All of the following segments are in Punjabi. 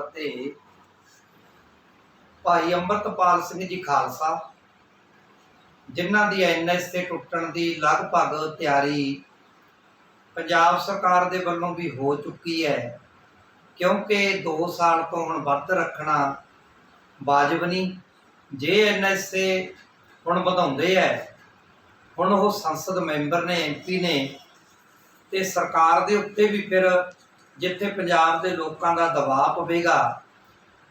ਫਤਿਹ ਭਾਈ ਅੰਮ੍ਰਿਤਪਾਲ ਸਿੰਘ ਜੀ ਖਾਲਸਾ, ਜਿਨ੍ਹਾਂ ਦੀ ਐਨਐਸ ਤੇ ਟੁੱਟਣ ਦੀ ਲਗਭਗ ਤਿਆਰੀ ਪੰਜਾਬ ਸਰਕਾਰ ਦੇ ਵੱਲੋਂ ਵੀ ਹੋ ਚੁੱਕੀ ਹੈ, ਕਿਉਂਕਿ 2 ਸਾਲ ਤੋਂ ਹੁਣ ਵੱਧ ਰੱਖਣਾ ਵਾਜਬ ਨਹੀਂ, ਜੇ ਐਨਐਸਏ ਹੁਣ ਵਧਾਉਂਦੇ ਐ ਹੁਣ ਉਹ ਸੰਸਦ ਮੈਂਬਰ ਨੇ ਐਮਪੀ ਨੇ ਤੇ ਸਰਕਾਰ ਦੇ ਉੱਤੇ ਵੀ ਫਿਰ ਜਿੱਥੇ ਪੰਜਾਬ ਦੇ ਲੋਕਾਂ ਦਾ ਦਬਾਅ ਪਵੇਗਾ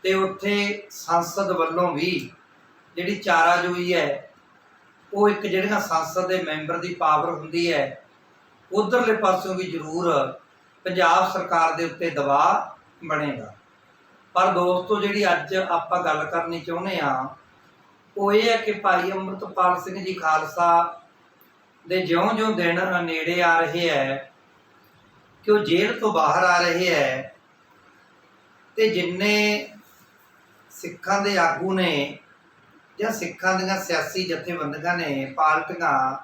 ਤੇ ਉੱਥੇ ਸੰਸਦ ਵੱਲੋਂ ਵੀ ਜਿਹੜੀ ਚਾਰਾਜੋਈ ਹੈ, ਉਹ ਇੱਕ ਜਿਹੜੀਆਂ ਸੰਸਦ ਦੇ ਮੈਂਬਰ ਦੀ ਪਾਵਰ ਹੁੰਦੀ ਹੈ, ਉਧਰਲੇ ਪਾਸਿਓਂ ਵੀ ਜ਼ਰੂਰ ਪੰਜਾਬ ਸਰਕਾਰ ਦੇ ਉੱਤੇ ਦਬਾਅ ਬਣੇਗਾ। ਪਰ ਦੋਸਤੋ, ਜਿਹੜੀ ਅੱਜ ਆਪਾਂ ਗੱਲ ਕਰਨੀ ਚਾਹੁੰਦੇ ਆ ਉਹ ਇਹ ਹੈ ਕਿ ਭਾਈ ਅੰਮ੍ਰਿਤਪਾਲ ਸਿੰਘ ਜੀ ਖਾਲਸਾ ਦੇ ਜਿਉਂ-ਜਿਉਂ ਦਿਨ ਨੇੜੇ ਆ ਰਹੇ ਹੈ ਕਿ ਉਹ ਜੇਲ੍ਹ ਤੋਂ ਬਾਹਰ ਆ ਰਹੇ ਹੈ ਤੇ ਜਿੰਨੇ ਸਿੱਖਾਂ ਦੇ ਆਗੂ ਨੇ ਜਾਂ ਸਿੱਖਾਂ ਦੀਆਂ ਸਿਆਸੀ ਜਥੇਬੰਦੀਆਂ ਨੇ ਪਾਰਟੀਆਂ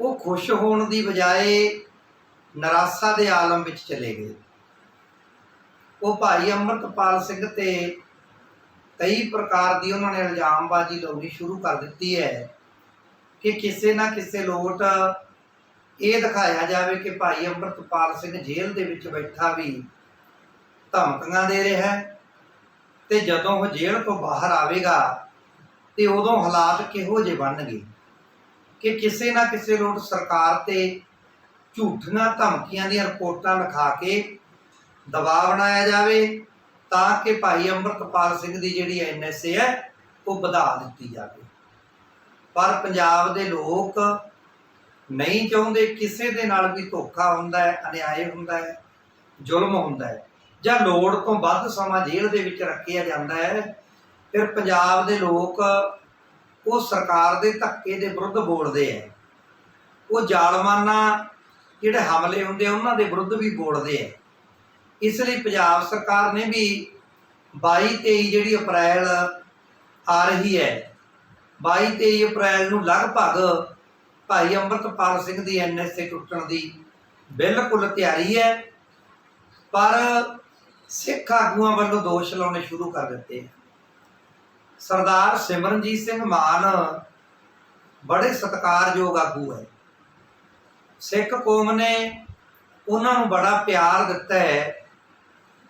ਉਹ ਖੁਸ਼ ਹੋਣ ਦੀ ਬਜਾਏ ਨਿਰਾਸ਼ਾ ਦੇ ਆਲਮ ਵਿੱਚ ਚਲੇ ਗਏ। ਉਹ ਭਾਈ ਅੰਮ੍ਰਿਤਪਾਲ ਸਿੰਘ ਤੇ ਕਈ ਪ੍ਰਕਾਰ ਦੀ ਉਹਨਾਂ ਨੇ ਇਲਜ਼ਾਮਬਾਜ਼ੀ ਲਾਉਣੀ ਸ਼ੁਰੂ ਕਰ ਦਿੱਤੀ ਹੈ ਕਿ ਕਿਸੇ ਨਾ ਕਿਸੇ ਲੋਟ ਇਹ ਦਿਖਾਇਆ ਜਾਵੇ ਕਿ ਭਾਈ ਅੰਮ੍ਰਿਤਪਾਲ ਸਿੰਘ ਜੇਲ੍ਹ ਦੇ ਵਿੱਚ ਬੈਠਾ ਵੀ ਧਮਕੀਆਂ ਦੇ ਰਿਹਾ ਹੈ ਤੇ ਜਦੋਂ ਉਹ ਜੇਲ੍ਹ ਤੋਂ ਬਾਹਰ ਆਵੇਗਾ ਤੇ ਉਦੋਂ ਹਾਲਾਤ ਕਿਹੋ ਜਿਹੇ ਬਣਨਗੇ ਕਿ ਕਿਸੇ ਨਾ ਕਿਸੇ ਲੋਟ ਸਰਕਾਰ ਤੇ ਝੂਠੀਆਂ ਧਮਕੀਆਂ ਦੀਆਂ ਰਿਪੋਰਟਾਂ ਲਿਖਾ ਕੇ ਦਬਾਅ ਬਣਾਇਆ ਜਾਵੇ ਤਾਂ ਕਿ ਭਾਈ ਅੰਮ੍ਰਿਤਪਾਲ ਸਿੰਘ ਦੀ ਜਿਹੜੀ ਐਨਐਸਏ ਹੈ, ਉਹ ਵਧਾ ਦਿੱਤੀ ਜਾਵੇ। ਪਰ ਪੰਜਾਬ ਦੇ ਲੋਕ ਨਹੀਂ ਚਾਹੁੰਦੇ, ਕਿਸੇ ਦੇ ਨਾਲ ਵੀ ਧੋਖਾ ਹੁੰਦਾ ਹੈ, ਅਨਿਆਏ ਹੁੰਦਾ ਹੈ, ਜ਼ੁਲਮ ਹੁੰਦਾ ਹੈ, ਜਾਂ ਲੋੜ ਤੋਂ ਵੱਧ ਸਮਾਂ ਜੇਲ੍ਹ ਦੇ ਵਿੱਚ ਰੱਖਿਆ ਜਾਂਦਾ ਹੈ, ਫਿਰ ਪੰਜਾਬ ਦੇ ਲੋਕ ਉਹ ਸਰਕਾਰ ਦੇ ਧੱਕੇ ਦੇ ਵਿਰੁੱਧ ਬੋਲਦੇ ਹੈ। ਉਹ ਜ਼ਾਲਮਾਨਾ ਜਿਹੜੇ ਹਮਲੇ ਹੁੰਦੇ ਆ, ਉਹਨਾਂ ਦੇ ਵਿਰੁੱਧ ਵੀ ਬੋਲਦੇ ਹੈ। ਇਸ ਲਈ ਪੰਜਾਬ ਸਰਕਾਰ ਨੇ ਵੀ 22 23 ਜਿਹੜੀ ਅਪ੍ਰੈਲ ਆ ਰਹੀ ਹੈ 22 23 ਅਪ੍ਰੈਲ ਨੂੰ ਲਗਭਗ ਭਾਈ ਅੰਮ੍ਰਿਤਪਾਲ ਸਿੰਘ ਦੀ ਐਨਐਸਏ ਟੁੱਟਣ ਦੀ ਬਿਲਕੁਲ ਤਿਆਰੀ ਹੈ। ਪਰ ਸਿੱਖ ਆਗੂਆਂ ਵੱਲੋਂ ਦੋਸ਼ ਲਾਉਣੇ ਸ਼ੁਰੂ ਕਰ ਦਿੱਤੇ। ਸਰਦਾਰ ਸਿਮਰਨਜੀਤ ਸਿੰਘ ਮਾਨ ਬੜੇ ਸਤਿਕਾਰਯੋਗ ਆਗੂ ਹੈ। ਸਿੱਖ ਕੌਮ ਨੇ ਉਹਨਾਂ ਨੂੰ ਬੜਾ ਪਿਆਰ ਦਿੱਤਾ ਹੈ,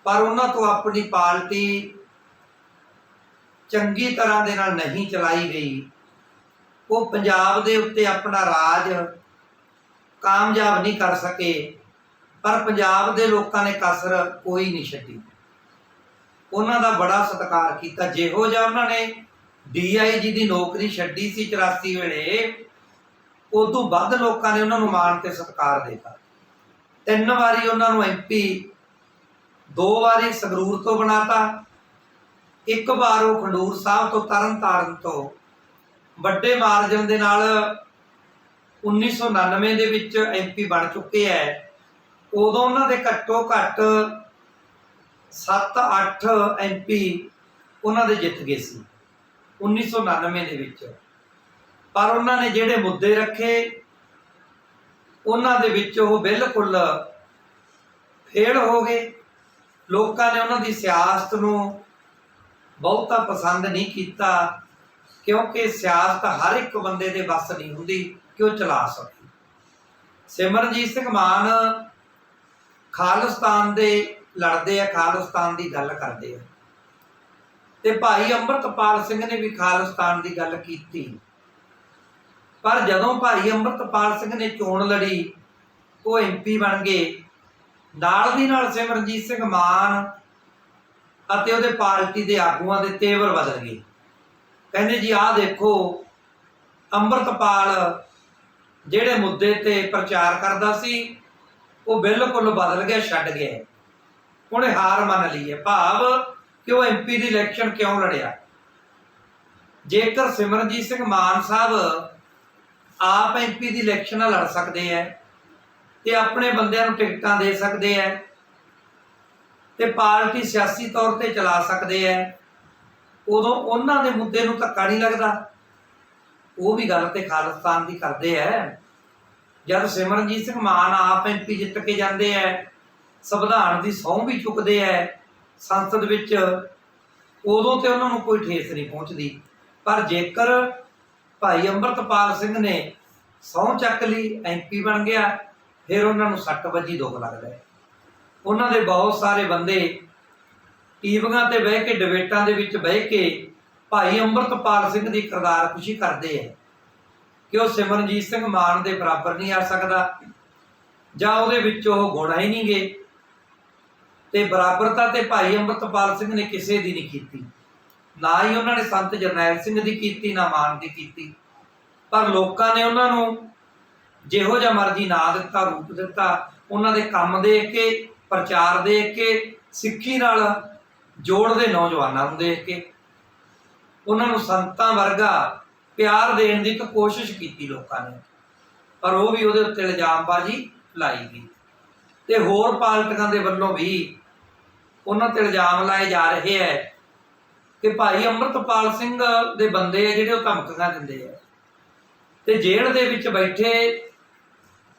ਪਰ ਉਹਨਾਂ ਤੋਂ ਆਪਣੀ ਪਾਰਟੀ ਚੰਗੀ ਤਰ੍ਹਾਂ ਦੇ ਨਾਲ ਨਹੀਂ ਚਲਾਈ ਗਈ। ਉਹ ਪੰਜਾਬ ਦੇ ਉੱਤੇ ਆਪਣਾ ਰਾਜ ਕਾਮਯਾਬ ਨਹੀਂ ਕਰ ਸਕੇ, ਪਰ ਪੰਜਾਬ ਦੇ ਲੋਕਾਂ ਨੇ ਕਸਰ ਕੋਈ ਨਹੀਂ ਛੱਡੀ। ਉਹਨਾਂ ਦਾ ਬੜਾ ਸਤਿਕਾਰ ਕੀਤਾ। ਜਿਹੋ ਜਿਹਾ ਉਹਨਾਂ ਨੇ ਡੀਆਈਜੀ ਦੀ ਨੌਕਰੀ ਛੱਡੀ ਸੀ 84 ਵੇਲੇ, ਉਦੋਂ ਵੱਧ ਲੋਕਾਂ ਨੇ ਉਹਨਾਂ ਨੂੰ ਮਾਣ ਤੇ ਸਤਿਕਾਰ ਦਿੱਤਾ। ਤਿੰਨ ਵਾਰੀ ਉਹਨਾਂ ਨੂੰ ਐਮਪੀ ਦੋ ਵਾਰੀ ਸੰਗਰੂਰ ਤੋਂ ਬਣਾਤਾ, ਇੱਕ ਵਾਰ ਉਹ ਖੰਡੂਰ ਸਾਹਿਬ ਤੋਂ ਤਰਨ ਤਾਰਨ ਤੋਂ ਵੱਡੇ ਮਾਰਜਨ ਦੇ ਨਾਲ 1999 ਦੇ ਵਿੱਚ ਐਮਪੀ ਬਣ ਚੁੱਕੇ ਐ। ਉਦੋਂ ਉਹਨਾਂ ਦੇ ਘੱਟੋ ਘੱਟ 7-8 ਐਮਪੀ ਉਹਨਾਂ ਦੇ ਜਿੱਤ ਗਏ ਸੀ 1999 ਦੇ ਵਿੱਚ। ਪਰ ਉਹਨਾਂ ਨੇ ਜਿਹੜੇ ਮੁੱਦੇ ਰੱਖੇ, ਉਹਨਾਂ ਦੇ ਵਿੱਚ ਉਹ ਬਿਲਕੁਲ ਫੇਲ ਹੋ ਗਏ। ਲੋਕਾਂ ਨੇ ਉਹਨਾਂ ਦੀ ਸਿਆਸਤ ਨੂੰ ਬਹੁਤਾ ਪਸੰਦ ਨਹੀਂ ਕੀਤਾ। ਕਿਉਂਕਿ ਸਿਆਸਤ ਹਰ ਇੱਕ ਬੰਦੇ ਦੇ ਵੱਸ ਨਹੀਂ ਹੁੰਦੀ ਕਿ ਉਹ ਚਲਾ ਸਕੇ। ਸਿਮਰਨਜੀਤ ਸਿੰਘ ਮਾਨ ਖਾਲਿਸਤਾਨ ਦੇ ਲੜਦੇ ਆ, ਖਾਲਿਸਤਾਨ ਦੀ ਗੱਲ ਕਰਦੇ ਆ। ਤੇ ਭਾਈ ਅੰਮ੍ਰਿਤਪਾਲ ਸਿੰਘ ਨੇ ਵੀ ਖਾਲਿਸਤਾਨ ਦੀ ਗੱਲ ਕੀਤੀ। ਪਰ ਜਦੋਂ ਭਾਈ ਅੰਮ੍ਰਿਤਪਾਲ ਸਿੰਘ ਨੇ ਚੋਣ ਲੜੀ, ਉਹ ਐਮਪੀ ਬਣ ਗਏ। ਨਾਲ ਦੀ ਨਾਲ ਸਿਮਰਨਜੀਤ ਸਿੰਘ ਮਾਨ ਅਤੇ ਉਹਦੇ ਪਾਰਟੀ ਦੇ ਆਗੂਆਂ ਦੇ ਤੇਵਰ ਬਦਲ ਗਏ। ਕਹਿੰਦੇ ਜੀ, ਆਹ ਦੇਖੋ, ਅੰਮ੍ਰਿਤਪਾਲ ਜਿਹੜੇ ਮੁੱਦੇ ਤੇ ਪ੍ਰਚਾਰ ਕਰਦਾ ਸੀ, ਉਹ ਬਿਲਕੁਲ ਬਦਲ ਗਿਆ, ਛੱਡ ਗਿਆ। ਉਹਨੇ ਹਾਰ ਮੰਨ ਲਈ ਹੈ। ਭਾਵ ਕਿ ਉਹ ਐਮਪੀ ਦੀ ਇਲੈਕਸ਼ਨ ਕਿਉਂ ਲੜਿਆ? ਜੇਕਰ ਸਿਮਰਨਜੀਤ ਸਿੰਘ ਮਾਨ ਸਾਹਿਬ ਆਪ ਐਮਪੀ ਦੀ ਇਲੈਕਸ਼ਨ ਨਾਲ ਲੜ ਸਕਦੇ ਐ ਤੇ ਆਪਣੇ ਬੰਦਿਆਂ ਨੂੰ ਟਿਕਟਾਂ ਦੇ ਸਕਦੇ ਐ ਤੇ ਪਾਰਟੀ ਸਿਆਸੀ ਤੌਰ ਤੇ ਚਲਾ ਸਕਦੇ ਐ ਉਦੋਂ ਉਹਨਾਂ ਦੇ ਮੁੱਦੇ ਨੂੰ ਧੱਕਾ ਨਹੀਂ ਲੱਗਦਾ। ਉਹ ਵੀ ਗੱਲ ਤੇ ਖਾਲਿਸਤਾਨ ਦੀ ਕਰਦੇ ਐ। ਜਦ ਸਿਮਰਨਜੀਤ ਸਿੰਘ ਮਾਨ ਆਪ ਐਮਪੀ ਜਿੱਤ ਕੇ ਜਾਂਦੇ ਐ, ਸੰਵਿਧਾਨ ਦੀ ਸਹੁੰ ਵੀ ਚੁੱਕਦੇ ਐ, ਸੰਸਦ ਵਿੱਚ ਉਦੋਂ ਤੇ ਉਹਨਾਂ ਨੂੰ ਕੋਈ ਠੇਸ ਨਹੀਂ ਪਹੁੰਚਦੀ। ਪਰ ਜੇਕਰ ਭਾਈ ਅੰਮ੍ਰਿਤਪਾਲ ਸਿੰਘ ਨੇ ਸਹੁੰ ਚੱਕ ਲਈ ਐਮਪੀ ਬਣ ਗਿਆ, ਫਿਰ ਉਹਨਾਂ ਨੂੰ ਸੱਟ ਵੱਜੀ ਦੁੱਖ ਲੱਗਦਾ ਉਹਨਾਂ ਦੇ ਬਹੁਤ ਸਾਰੇ ਬੰਦੇ ਟੀਵੀਆਂ ਤੇ ਬਹਿ ਕੇ ਡਿਬੇਟਾਂ ਦੇ ਵਿੱਚ ਬਹਿ ਕੇ ਭਾਈ ਅੰਮ੍ਰਿਤਪਾਲ ਸਿੰਘ ਦੀ ਕਿਰਦਾਰ ਖੁਸ਼ੀ ਕਰਦੇ ਆ। ਕਿ ਉਹ ਸਿਮਰਨਜੀਤ ਸਿੰਘ ਮਾਨ ਦੇ ਬਰਾਬਰ ਨਹੀਂ ਆ ਸਕਦਾ? ਜਾਂ ਉਹਦੇ ਵਿੱਚ ਉਹ ਗੁਣ ਹੀ ਨਹੀਂ ਤੇ ਬਰਾਬਰਤਾ ਤੇ ਭਾਈ ਅੰਮ੍ਰਿਤਪਾਲ ਸਿੰਘ ਨੇ ਕਿਸੇ ਦੀ ਨਹੀਂ ਕੀਤੀ। ਨਾ ਹੀ ਉਹਨਾਂ ਨੇ ਸੰਤ ਜਰਨੈਲ ਸਿੰਘ ਦੀ ਕੀਤੀ, ਨਾ ਮਾਨ ਦੀ ਕੀਤੀ। ਪਰ ਲੋਕਾਂ ਨੇ ਉਹਨਾਂ ਨੂੰ ਜਿਹੋ ਜਿਹਾ ਮਰਜ਼ੀ ਨਾ ਦਿੱਤਾ, ਰੂਪ ਦਿੱਤਾ, ਉਹਨਾਂ ਦੇ ਕੰਮ ਦੇਖ ਕੇ, ਪ੍ਰਚਾਰ ਦੇਖ ਕੇ ਸਿੱਖੀ ਨਾਲ ਜੋੜਦੇ ਨੌਜਵਾਨਾਂ ਨੂੰ ਦੇਖ ਕੇ। ਉਹਨਾਂ ਨੂੰ ਸੰਤਾਂ ਵਰਗਾ ਪਿਆਰ ਦੇਣ ਦੀ ਇੱਕ ਕੋਸ਼ਿਸ਼ ਕੀਤੀ ਲੋਕਾਂ ਨੇ। ਪਰ ਉਹ ਵੀ ਉਹਦੇ ਉੱਤੇ ਇਲਜ਼ਾਮਬਾਜ਼ੀ ਲਾਈ ਗਈ। ਤੇ ਹੋਰ ਪਾਲਟਕਾਂ ਦੇ ਵੱਲੋਂ ਵੀ ਉਹਨਾਂ ਤੇ ਇਲਜ਼ਾਮ ਲਾਏ ਜਾ ਰਹੇ ਹੈ ਕਿ ਭਾਈ ਅੰਮ੍ਰਿਤਪਾਲ ਸਿੰਘ ਦੇ ਬੰਦੇ ਆ ਜਿਹੜੇ ਉਹ ਧਮਕੀਆਂ ਦਿੰਦੇ ਆ ਤੇ ਜੇਲ੍ਹ ਦੇ ਵਿੱਚ ਬੈਠੇ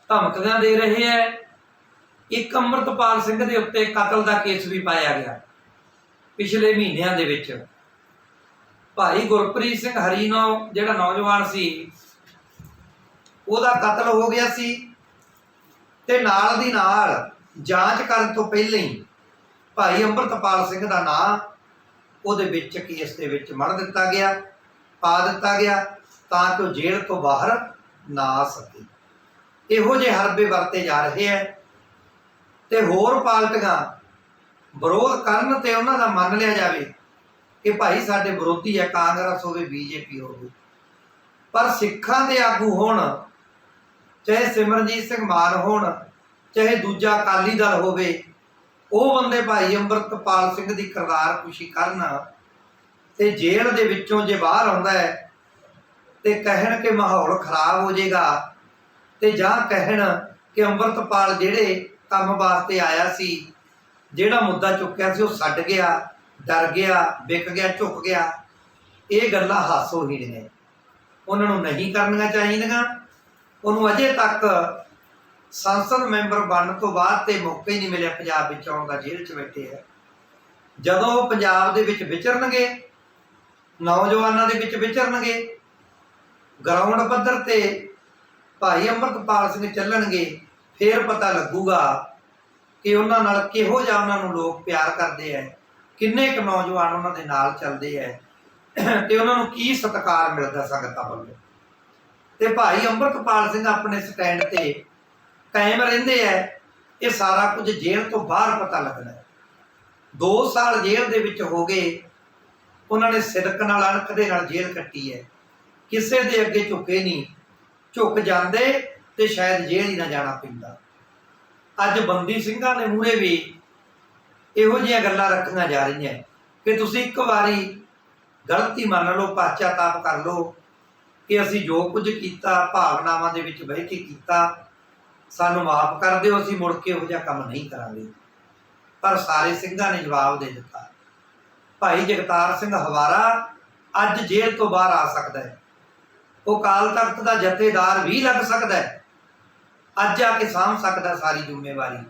ਧਮਕੀਆਂ ਦੇ ਰਹੇ ਹੈ ਇੱਕ ਅੰਮ੍ਰਿਤਪਾਲ ਸਿੰਘ ਦੇ ਉੱਤੇ ਕਤਲ ਦਾ ਕੇਸ ਵੀ ਪਾਇਆ ਗਿਆ। ਪਿਛਲੇ ਮਹੀਨਿਆਂ ਦੇ ਵਿੱਚ। ਭਾਈ ਗੁਰਪ੍ਰੀਤ ਸਿੰਘ ਹਰੀਨੋ ਜਿਹੜਾ ਨੌਜਵਾਨ ਸੀ, ਉਹਦਾ ਕਤਲ ਹੋ ਗਿਆ ਸੀ ਤੇ ਨਾਲ ਦੀ ਨਾਲ ਜਾਂਚ ਕਰਨ ਤੋਂ ਪਹਿਲਾਂ ਹੀ ਭਾਈ ਅੰਮ੍ਰਿਤਪਾਲ ਸਿੰਘ ਦਾ ਨਾਂ ਉਹਦੇ ਵਿੱਚ ਕੇਸ ਦੇ ਵਿੱਚ ਮੜ ਦਿੱਤਾ ਗਿਆ, ਪਾ ਦਿੱਤਾ ਗਿਆ ਤਾਂ ਕਿ ਉਹ ਜੇਲ੍ਹ ਤੋਂ ਬਾਹਰ ਨਾ ਆ ਸਕੇ। ਇਹੋ ਜਿਹੇ ਹਰਬੇ ਵਰਤੇ ਜਾ ਰਹੇ ਹੈ ਤੇ ਹੋਰ ਪਾਲਟੀਆਂ ਵਿਰੋਧ ਕਰਨ ਤੇ ਉਹਨਾਂ ਦਾ ਮੰਨ ਲਿਆ ਜਾਵੇ ਕਿ ਭਾਈ ਸਾਡੇ ਵਿਰੋਧੀ ਹੈ ਕਾਂਗਰਸ ਹੋਵੇ, ਬੀਜੇਪੀ ਹੋਵੇ। ਪਰ ਸਿੱਖਾਂ ਦੇ ਆਗੂ ਹੋਣ, ਚਾਹੇ ਸਿਮਰਨਜੀਤ ਸਿੰਘ ਮਾਨ ਹੋਣ, ਚਾਹੇ ਦੂਜਾ ਅਕਾਲੀ ਦਲ ਹੋਵੇ, ਉਹ ਬੰਦੇ ਭਾਈ ਅੰਮ੍ਰਿਤਪਾਲ ਸਿੰਘ ਦੀ ਕਿਰਦਾਰ ਖੁਸ਼ੀ ਕਰਨ ਤੇ ਜੇਲ੍ਹ ਦੇ ਵਿੱਚੋਂ ਜੇ ਬਾਹਰ ਆਉਂਦਾ ਹੈ ਤੇ ਕਹਿਣ ਕਿ ਮਾਹੌਲ ਖਰਾਬ ਹੋ ਜਾਏਗਾ ਤੇ ਜਾਂ ਕਹਿਣ ਕਿ ਅੰਮ੍ਰਿਤਪਾਲ ਜਿਹੜੇ ਕੰਮ ਵਾਸਤੇ ਆਇਆ ਸੀ ਜਿਹੜਾ ਮੁੱਦਾ ਚੁੱਕਿਆ ਸੀ ਉਹ ਛੱਡ ਗਿਆ, ਡਰ ਗਿਆ, ਵਿਕ ਗਿਆ, ਝੁਕ ਗਿਆ। ਇਹ ਗੱਲਾਂ ਹਾਸੋ ਹੀ ਨੇ। ਉਹਨਾਂ ਨੂੰ ਨਹੀਂ ਕਰਨੀਆਂ ਚਾਹੀਦੀਆਂ। ਉਹਨੂੰ ਅਜੇ ਤੱਕ ਸੰਸਦ ਮੈਂਬਰ ਬਣਨ ਤੋਂ ਬਾਅਦ ਤੇ ਮੌਕਾ ਹੀ ਨਹੀਂ ਮਿਲਿਆ ਪੰਜਾਬ ਵਿੱਚ ਆਉਣ ਦਾ, ਜੇਲ੍ਹ 'ਚ ਬੈਠੇ ਹੈ ਜਦੋਂ ਉਹ ਪੰਜਾਬ ਦੇ ਵਿੱਚ ਵਿਚਰਨਗੇ, ਨੌਜਵਾਨਾਂ ਦੇ ਵਿੱਚ ਵਿਚਰਨਗੇ ਗਰਾਊਂਡ ਪੱਧਰ ਤੇ ਭਾਈ ਅੰਮ੍ਰਿਤਪਾਲ ਸਿੰਘ ਚੱਲਣਗੇ, ਫੇਰ ਪਤਾ ਲੱਗੂਗਾ ਕਿ ਉਹਨਾਂ ਨਾਲ ਕਿਹੋ ਜਿਹਾ ਉਹਨਾਂ ਨੂੰ ਲੋਕ ਪਿਆਰ ਕਰਦੇ ਐ, ਕਿੰਨੇ ਕੁ ਨੌਜਵਾਨ ਉਹਨਾਂ ਦੇ ਨਾਲ ਚੱਲਦੇ ਐ, ਤੇ ਉਹਨਾਂ ਨੂੰ ਕੀ ਸਤਿਕਾਰ ਮਿਲਦਾ ਸੰਗਤਾਂ ਵੱਲੋਂ? ਤੇ ਭਾਈ ਅੰਮ੍ਰਿਤਪਾਲ ਸਿੰਘ ਆਪਣੇ ਸਟੈਂਡ ਤੇ ਕਾਇਮ ਰਹਿੰਦੇ ਐ, ਇਹ ਸਾਰਾ ਕੁਝ ਜੇਲ੍ਹ ਤੋਂ ਬਾਹਰ ਪਤਾ ਲੱਗਦਾ 2 ਸਾਲ ਜੇਲ੍ਹ ਦੇ ਵਿੱਚ ਹੋ ਗਏ, ਉਹਨਾਂ ਨੇ ਸਿਰਕ ਨਾਲ ਅਣਖ ਦੇ ਨਾਲ ਜੇਲ੍ਹ ਕੱਟੀ ਹੈ ਕਿਸੇ ਦੇ ਅੱਗੇ ਝੁਕੇ ਨਹੀਂ, ਝੁਕ ਜਾਂਦੇ ਤੇ ਸ਼ਾਇਦ ਜੇਲ੍ਹ ਹੀ ਨਾ ਜਾਣਾ ਪੈਂਦਾ। ਅੱਜ ਬੰਦੀ ਸਿੰਘਾਂ ਦੇ ਮੂਹਰੇ ਵੀ ਇਹੋ ਜਿਹੀਆਂ ਗੱਲਾਂ ਰੱਖੀਆਂ ਜਾ ਰਹੀਆਂ। ਕਿ ਤੁਸੀਂ ਇੱਕ ਵਾਰੀ ਗਲਤੀ ਮੰਨ ਲਓ ਪਛਤਾਪ ਕਰ ਲਓ, ਕਿ ਅਸੀਂ ਜੋ ਕੁਝ ਕੀਤਾ, ਭਾਵਨਾਵਾਂ ਦੇ ਵਿੱਚ ਬਹਿ ਕੇ ਕੀਤਾ, ਸਾਨੂੰ ਮਾਫ ਕਰ ਦਿਓ, ਅਸੀਂ ਮੁੜ ਕੇ ਇਹੋ ਜਿਹਾ ਕੰਮ ਨਹੀਂ ਕਰਾਂਗੇ। ਪਰ ਸਾਰੇ ਸਿੰਘਾਂ ਨੇ ਜਵਾਬ ਦੇ ਦਿੱਤਾ। ਭਾਈ ਜਗਤਾਰ ਸਿੰਘ ਹਵਾਰਾ ਅੱਜ ਜੇਲ੍ਹ ਤੋਂ ਬਾਹਰ ਆ ਸਕਦਾ ਹੈ। ਉਹ ਕਾਲ ਤਖਤ ਦਾ ਜਥੇਦਾਰ ਵੀ ਲੱਗ ਸਕਦਾ ਹੈ। ਅੱਜ ਆ ਕੇ ਸਾਂਭ ਸਕਦਾ ਸਾਰੀ ਜ਼ਿੰਮੇਵਾਰੀ।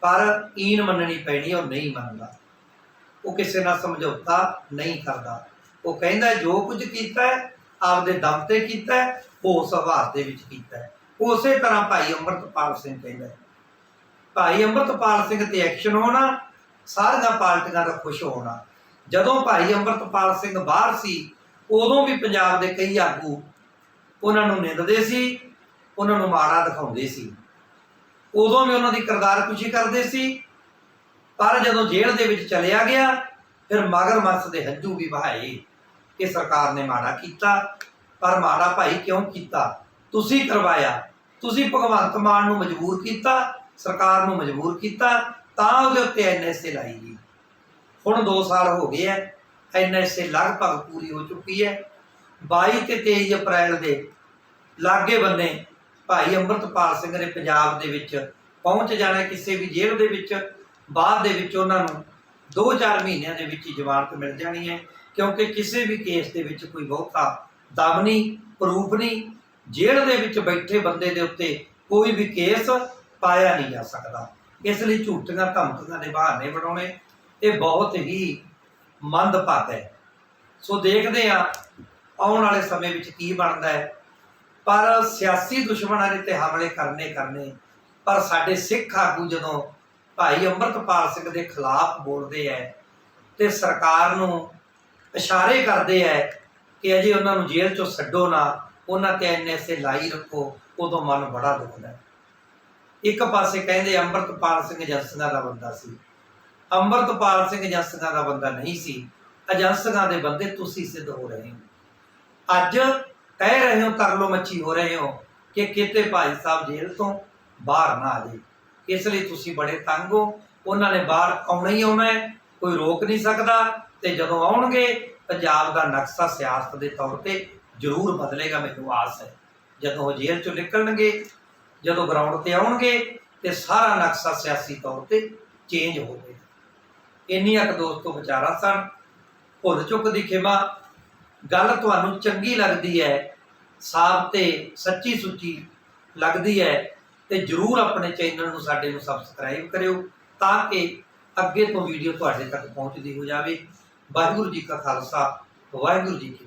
ਪਰ ਈਨ ਮੰਨਣੀ ਪੈਣੀ, ਉਹ ਨਹੀਂ ਮੰਨਦਾ। ਉਹ ਕਿਸੇ ਨਾਲ ਸਮਝੌਤਾ ਨਹੀਂ ਕਰਦਾ। ਉਹ ਕਹਿੰਦਾ, ਜੋ ਕੁਝ ਕੀਤਾ ਹੈ, ਆਪਦੇ ਦਮ ਤੇ ਕੀਤਾ ਹੈ ਉਸ ਆਵਾਜ਼ ਦੇ ਵਿੱਚ ਕੀਤਾ ਹੈ। ਉਸੇ ਤਰ੍ਹਾਂ ਭਾਈ ਅੰਮ੍ਰਿਤਪਾਲ ਸਿੰਘ ਕਹਿੰਦਾ ਭਾਈ ਅੰਮ੍ਰਿਤਪਾਲ ਸਿੰਘ ਤੇ ਐਕਸ਼ਨ ਹੋਣਾ, ਸਾਰੀਆਂ ਪਾਰਟੀਆਂ ਦਾ ਖੁਸ਼ ਹੋਣਾ। ਜਦੋਂ ਭਾਈ ਅੰਮ੍ਰਿਤਪਾਲ ਸਿੰਘ ਬਾਹਰ ਸੀ, ਉਦੋਂ ਵੀ ਪੰਜਾਬ ਦੇ ਕਈ ਆਗੂ ਉਹਨਾਂ ਨੂੰ ਨਿੰਦਦੇ ਸੀ ਉਹਨਾਂ ਨੂੰ ਮਾੜਾ ਦਿਖਾਉਂਦੇ ਸੀ। ਉਦੋਂ ਵੀ ਉਹਨਾਂ ਦੀ ਕਿਰਦਾਰ ਖੁਸ਼ੀ ਕਰਦੇ ਸੀ। ਪਰ ਜਦੋਂ ਜੇਲ੍ਹ ਦੇ ਵਿੱਚ ਚਲਿਆ ਗਿਆ, ਫਿਰ ਮਗਰ ਦੇ ਹੱਜੂ ਵੀ ਵਹਾਏ ਕਿ ਸਰਕਾਰ ਨੇ ਮਾੜਾ ਕੀਤਾ। ਪਰ ਮਾੜਾ ਭਾਈ ਕਿਉਂ ਕੀਤਾ? ਤੁਸੀਂ ਕਰਵਾਇਆ। ਤੁਸੀਂ ਭਗਵੰਤ ਮਾਨ ਨੂੰ ਮਜਬੂਰ ਕੀਤਾ, ਸਰਕਾਰ ਨੂੰ ਮਜਬੂਰ ਕੀਤਾ, ਤਾਂ ਉਹਦੇ ਉੱਤੇ ਐਨਐਸਏ ਲਾਈ ਗਈ। ਹੁਣ 2 ਸਾਲ ਹੋ ਗਏ ਐ ਐਨਐਸਏ ਲਗਭਗ ਪੂਰੀ ਹੋ ਚੁੱਕੀ ਹੈ 22 ਤੇ 23 ਅਪ੍ਰੈਲ ਦੇ ਲਾਗੇ ਬੰਨੇ ਭਾਈ ਅੰਮ੍ਰਿਤਪਾਲ ਸਿੰਘ ਨੇ ਪੰਜਾਬ ਦੇ ਵਿੱਚ ਪਹੁੰਚ ਜਾਣਾ ਕਿਸੇ ਵੀ ਜੇਲ੍ਹ ਦੇ ਵਿੱਚ, ਬਾਅਦ ਦੇ ਵਿੱਚ ਉਹਨਾਂ ਨੂੰ 2-4 ਮਹੀਨਿਆਂ ਦੇ ਵਿੱਚ ਹੀ ਜ਼ਮਾਨਤ ਮਿਲ ਜਾਣੀ ਹੈ, ਕਿਉਂਕਿ ਕਿਸੇ ਵੀ ਕੇਸ ਦੇ ਵਿੱਚ ਕੋਈ ਬਹੁਤਾ ਦਮ ਨਹੀਂ, ਪ੍ਰੂਫ ਨਹੀਂ, ਜੇਲ੍ਹ ਦੇ ਵਿੱਚ ਬੈਠੇ ਬੰਦੇ ਦੇ ਉੱਤੇ ਕੋਈ ਵੀ ਕੇਸ ਪਾਇਆ ਨਹੀਂ ਜਾ ਸਕਦਾ। ਇਸ ਲਈ ਝੂਠੀਆਂ ਧਮਕੀਆਂ ਦੇ ਬਹਾਨੇ ਬਣਾਉਣੇ, ਇਹ ਬਹੁਤ ਹੀ ਮੰਦਭਾਗਾ ਹੈ। ਸੋ ਦੇਖਦੇ ਆ ਆਉਣ ਵਾਲੇ ਸਮੇਂ ਵਿੱਚ ਕੀ ਬਣਦਾ ਹੈ। ਪਰ ਸਿਆਸੀ ਦੁਸ਼ਮਣਾਂ ਨੇ ਤੇ ਹਮਲੇ ਕਰਨੇ ਕਰਨੇ, ਪਰ ਸਾਡੇ ਸਿੱਖ ਆਗੂ ਜਦੋਂ ਭਾਈ ਅੰਮ੍ਰਿਤਪਾਲ ਸਿੰਘ ਦੇ ਖਿਲਾਫ ਬੋਲਦੇ ਐ ਤੇ ਸਰਕਾਰ ਨੂੰ ਇਸ਼ਾਰੇ ਕਰਦੇ ਐ ਕਿ ਅਜੇ ਉਹਨਾਂ ਨੂੰ ਜੇਲ੍ਹ ਚੋਂ ਛੱਡੋ ਨਾ, ਉਹਨਾਂ ਤੇ ਐਨਐਸਏ ਲਾਈ ਰੱਖੋ, ਉਦੋਂ ਮਨ ਬੜਾ ਦੁਖਦਾ ਹੈ। ਇੱਕ ਪਾਸੇ ਕਹਿੰਦੇ ਅੰਮ੍ਰਿਤਪਾਲ ਸਿੰਘ ਏਜੰਸੀਆਂ ਦਾ ਬੰਦਾ ਸੀ। ਅੰਮ੍ਰਿਤਪਾਲ ਸਿੰਘ ਏਜੰਸੀਆਂ ਦਾ ਬੰਦਾ ਨਹੀਂ ਸੀ। ਏਜੰਸੀਆਂ ਦੇ ਬੰਦੇ ਤੁਸੀਂ ਸਿੱਧ ਹੋ ਰਹੇ ਹੋ। ਅੱਜ ਕਹਿ ਰਹੇ ਹੋ ਤਰਲੋ ਮੱਛੀ ਹੋ ਰਹੇ ਹੋ ਕਿ ਕਿਤੇ ਭਾਈ ਸਾਹਿਬ ਜੇਲ੍ਹ ਤੋਂ ਬਾਹਰ ਨਾ ਆ ਜਾਏ। ਇਸ ਲਈ ਤੁਸੀਂ ਬੜੇ ਤੰਗ ਹੋ। ਉਹਨਾਂ ਨੇ ਬਾਹਰ ਆਉਣਾ ਹੀ ਆਉਣਾ ਹੈ, ਕੋਈ ਰੋਕ ਨਹੀਂ ਸਕਦਾ ਤੇ ਜਦੋਂ ਆਉਣਗੇ, ਪੰਜਾਬ ਦਾ ਨਕਸ਼ਾ ਸਿਆਸਤ ਦੇ ਤੌਰ ਤੇ ਜ਼ਰੂਰ ਬਦਲੇਗਾ, ਮੈਨੂੰ ਆਸ ਹੈ। ਜਦੋਂ ਉਹ ਜੇਲ੍ਹ ਚੋਂ ਨਿਕਲਣਗੇ, ਜਦੋਂ ਗਰਾਊਂਡ ਤੇ ਆਉਣਗੇ ਤੇ ਸਾਰਾ ਨਕਸ਼ਾ ਸਿਆਸੀ ਤੌਰ ਤੇ ਚੇਂਜ ਹੋ ਜਾਏਗਾ। ਇੰਨੀਆਂ ਕੁ ਦੋਸਤੋ ਵਿਚਾਰਾ ਸਨ। ਭੁੱਲ ਚੁੱਕ ਦੀ ਖਿਮਾ। ਗੱਲ ਤੁਹਾਨੂੰ ਚੰਗੀ ਲੱਗਦੀ ਹੈ, ਸਾਫ਼ ਤੇ ਸੱਚੀ ਸੁੱਚੀ ਲੱਗਦੀ ਹੈ ਤੇ ਜਰੂਰ ਆਪਣੇ ਚੈਨਲ ਨੂੰ ਸਾਡੇ ਨੂੰ ਸਬਸਕ੍ਰਾਈਬ ਕਰਿਓ ਤਾਂ ਕਿ ਅੱਗੇ ਤੋਂ ਵੀਡੀਓ ਤੁਹਾਡੇ ਤੱਕ ਪਹੁੰਚਦੀ ਹੋ ਜਾਵੇ। ਵਾਹਿਗੁਰੂ ਜੀ ਕਾ ਖਾਲਸਾ, ਵਾਹਿਗੁਰੂ ਜੀ ਕੀ